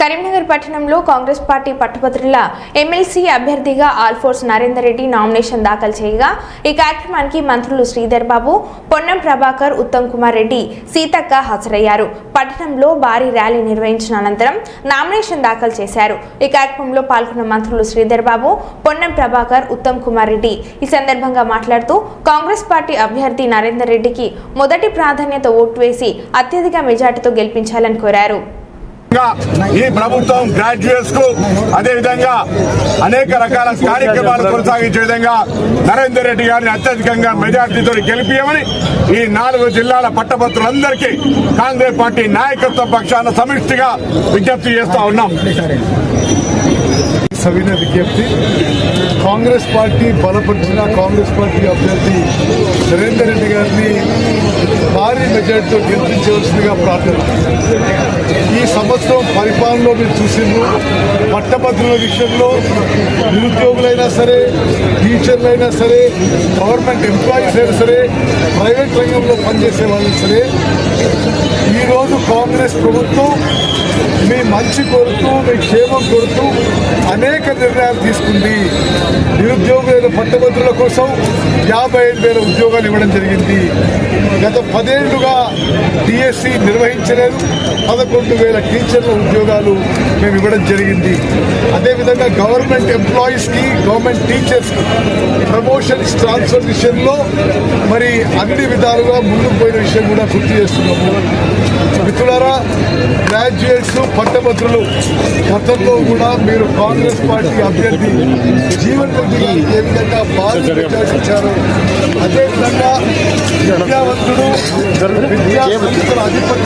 కరీంనగర్ పట్టణంలో కాంగ్రెస్ పార్టీ పట్టభద్రుల ఎమ్మెల్సీ అభ్యర్థిగా ఆల్ఫోర్స్ నరేందర్ రెడ్డి నామినేషన్ దాఖలు చేయగా ఈ కార్యక్రమానికి మంత్రులు శ్రీధర్ బాబు పొన్నం ప్రభాకర్ ఉత్తమ్ కుమార్ రెడ్డి సీతక్క హాజరయ్యారు. పట్టణంలో భారీ ర్యాలీ నిర్వహించిన అనంతరం నామినేషన్ దాఖలు చేశారు. ఈ కార్యక్రమంలో పాల్గొన్న మంత్రులు శ్రీధర్ బాబు పొన్నం ప్రభాకర్ ఉత్తమ్ కుమార్ రెడ్డి. ఈ సందర్భంగా మాట్లాడుతూ కాంగ్రెస్ పార్టీ అభ్యర్థి నరేందర్ రెడ్డికి మొదటి ప్రాధాన్యత ఓటు వేసి అత్యధిక మెజార్టీతో గెలిపించాలని కోరారు. ఈ ప్రభుత్వం గ్రాడ్యుయేట్స్కు అదే విధంగా అనేక రకాల కార్యక్రమాలు కొనసాగించే విధంగా నరేందర్ రెడ్డి గారిని అత్యధికంగా మెజార్టీతో గెలిపియమని ఈ నాలుగు జిల్లాల పట్టభద్రులందరికీ కాంగ్రెస్ పార్టీ నాయకత్వ పక్షాన సమిష్టిగా విజ్ఞప్తి చేస్తా ఉన్నాం. సవిన విజ్ఞప్తి. కాంగ్రెస్ పార్టీ బలపరిచిన కాంగ్రెస్ పార్టీ అభ్యర్థి నరేందర్ రెడ్డి గారిని భారీ మెజార్టీతో గెలిపించవలసిందిగా ప్రార్థన. సంవత్సరం పరిపాలనలో మీరు చూసిండ్రు. పట్టభద్రుల విషయంలో నిరుద్యోగులైనా సరే టీచర్లైనా సరే గవర్నమెంట్ ఎంప్లాయీస్ అయినా సరే ప్రైవేట్ రంగంలో పనిచేసే వాళ్ళైనా సరే ఈరోజు కాంగ్రెస్ ప్రభుత్వం మీ మంచి కొడుతూ మీ క్షేమం కొడుతూ అనేక నిర్ణయాలు తీసుకుంది. నిరుద్యోగులైన పట్టభద్రుల కోసం యాభై ఐదు వేల ఉద్యోగాలు ఇవ్వడం జరిగింది. పదేళ్ళుగా డిఎస్సి నిర్వహించలేదు. పదకొండు వేల టీచర్ల ఉద్యోగాలు మేము ఇవ్వడం జరిగింది. అదేవిధంగా గవర్నమెంట్ ఎంప్లాయీస్కి గవర్నమెంట్ టీచర్స్కి ప్రమోషన్స్ ట్రాన్స్ఫర్ విషయంలో మరి అన్ని విధాలుగా ముందుకు పోయిన విషయం కూడా గుర్తు చేస్తున్నాము. మిత్రులారా గ్రాడ్యుయేట్స్ పట్టభద్రులు గతంలో కూడా మీరు కాంగ్రెస్ పార్టీ అభ్యర్థి జీవన్ రెడ్డి ఏ విధంగా బాధ్యత ఇచ్చారు అదేవిధంగా విద్యావంతుడు అధిపతి